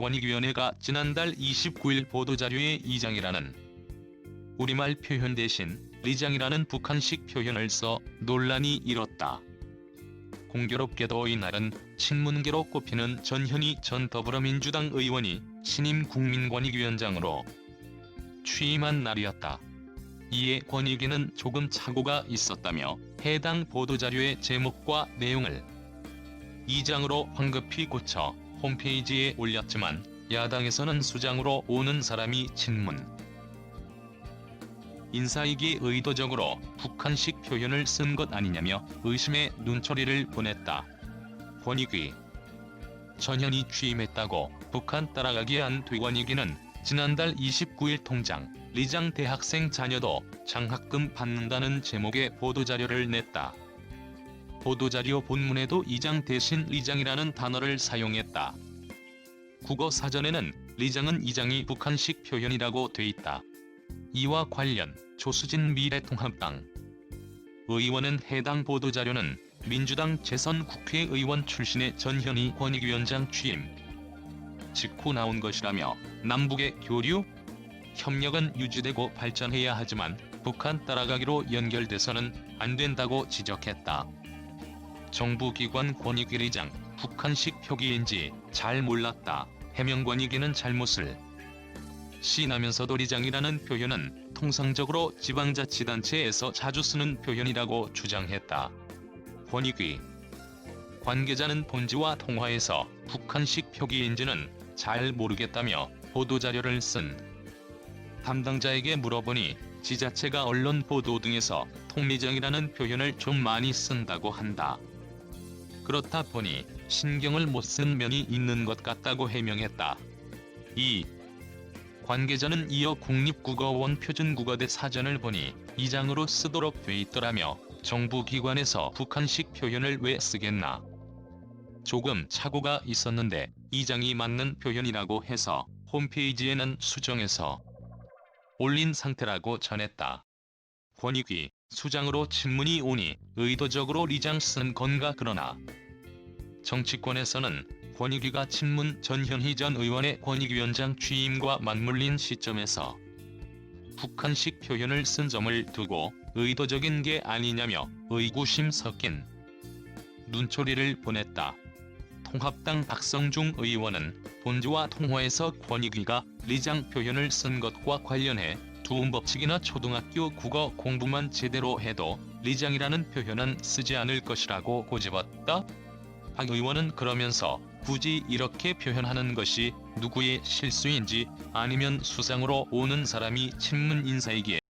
국민권익위원회가 지난달 29일 보도자료의 이장이라는 우리말 표현 대신 리장이라는 북한식 표현을 써 논란이 일었다. 공교롭게도 이날은 친문계로 꼽히는 전현희 전 더불어민주당 의원이 신임 국민권익위원장으로 취임한 날이었다. 이에 권익위는 조금 착오가 있었다며 해당 보도자료의 제목과 내용을 이장으로 황급히 고쳐 홈페이지에 올렸지만 야당에서는 수장으로 오는 사람이 친문 인사이기 의도적으로 북한식 표현을 쓴 것 아니냐며 의심의 눈초리를 보냈다. 권익위 전현이 취임했다고 북한 따라가기 한 뒤권익위는 지난달 29일 통장 리장 대학생 자녀도 장학금 받는다는 제목의 보도자료를 냈다. 보도자료 본문에도 이장 대신 리장이라는 단어를 사용했다. 국어 사전에는 리장은 이장이 북한식 표현이라고 돼 있다. 이와 관련 조수진 미래통합당 의원은 해당 보도자료는 민주당 재선 국회의원 출신의 전현희 권익위원장 취임 직후 나온 것이라며 남북의 교류, 협력은 유지되고 발전해야 하지만 북한 따라가기로 연결돼서는 안 된다고 지적했다. 정부기관 권익위리장 북한식 표기인지 잘 몰랐다. 해명 권익위는 잘못을 시나면서도 리장이라는 표현은 통상적으로 지방자치단체에서 자주 쓰는 표현이라고 주장했다. 권익위 관계자는 본지와 통화에서 북한식 표기인지는 잘 모르겠다며 보도자료를 쓴 담당자에게 물어보니 지자체가 언론 보도 등에서 통리장이라는 표현을 좀 많이 쓴다고 한다. 그렇다 보니 신경을 못 쓴 면이 있는 것 같다고 해명했다. 2. 관계자는 이어 국립국어원 표준국어대 사전을 보니 이장으로 쓰도록 돼 있더라며 정부 기관에서 북한식 표현을 왜 쓰겠나. 조금 착오가 있었는데 이장이 맞는 표현이라고 해서 홈페이지에는 수정해서 올린 상태라고 전했다. 권익위 수장으로 친문이 오니 의도적으로 리장 쓴 건가 그러나 정치권에서는 권익위가 친문 전현희 전 의원의 권익위원장 취임과 맞물린 시점에서 북한식 표현을 쓴 점을 두고 의도적인 게 아니냐며 의구심 섞인 눈초리를 보냈다. 통합당 박성중 의원은 본주와 통화에서 권익위가 리장 표현을 쓴 것과 관련해 두 법칙이나 초등학교 국어 공부만 제대로 해도 리장이라는 표현은 쓰지 않을 것이라고 고집었다. 박 의원은 그러면서 굳이 이렇게 표현하는 것이 누구의 실수인지 아니면 수상으로 오는 사람이 친문 인사이기에